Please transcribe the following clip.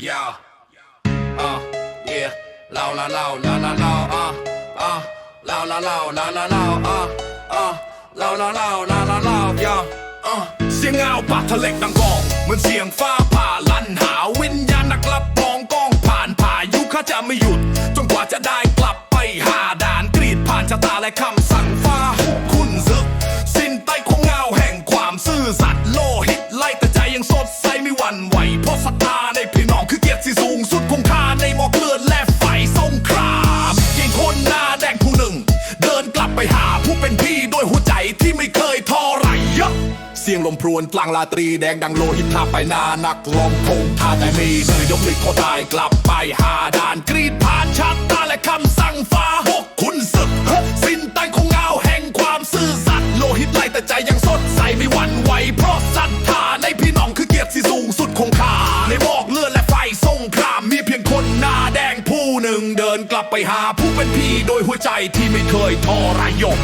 Yeah. Uh, yeah. Lao la lao la la lao. Uh, uh. Lao la lao la la lao. Uh, uh. Lao la lao la la lao. Yeah. Uh. เสียงเงาปากทะเลกดังกองเหมือนเสียงฟ้าผ่าลั่นหาวิญญาณนักลับมองกองผ่านพายุข้าจะไม่หยุด จนกว่าจะได้กลับไปหาด่านกรีดผ่านชะตาและคำสั่งฟ้าคุณซึก สิ้นใต้ของเงาแห่งความซื่อสัตย์โลหิต เพราะศรัทธาในพี่น้องคือเกียรติสูงสุดของข้าในหมอกเลือดและไฟสงครามยิงคนหน้าแดงผู้หนึ่ง เดินกลับไปหาผู้เป็นพี่ด้วยหัวใจที่ไม่เคยท้อไรยะเสียงลมพรวนกลางราตรีแดงดังโลหิตทาไปนานักลมคงท่าแต่มีมือยกลิดเขาตายกลับไปหาด่านกรีดผ่านชัดตาและคำสั่งฟ้าหกคุณศึกสิ้นตังของเงาแห่งความซื่อสัตย์โลหิตไหลแต่ใจยังสดใสไม่หวั่นไหวเพราะ ลับไปหาผู้เป็นพี่โดยหัวใจที่ไม่เคยทรยศ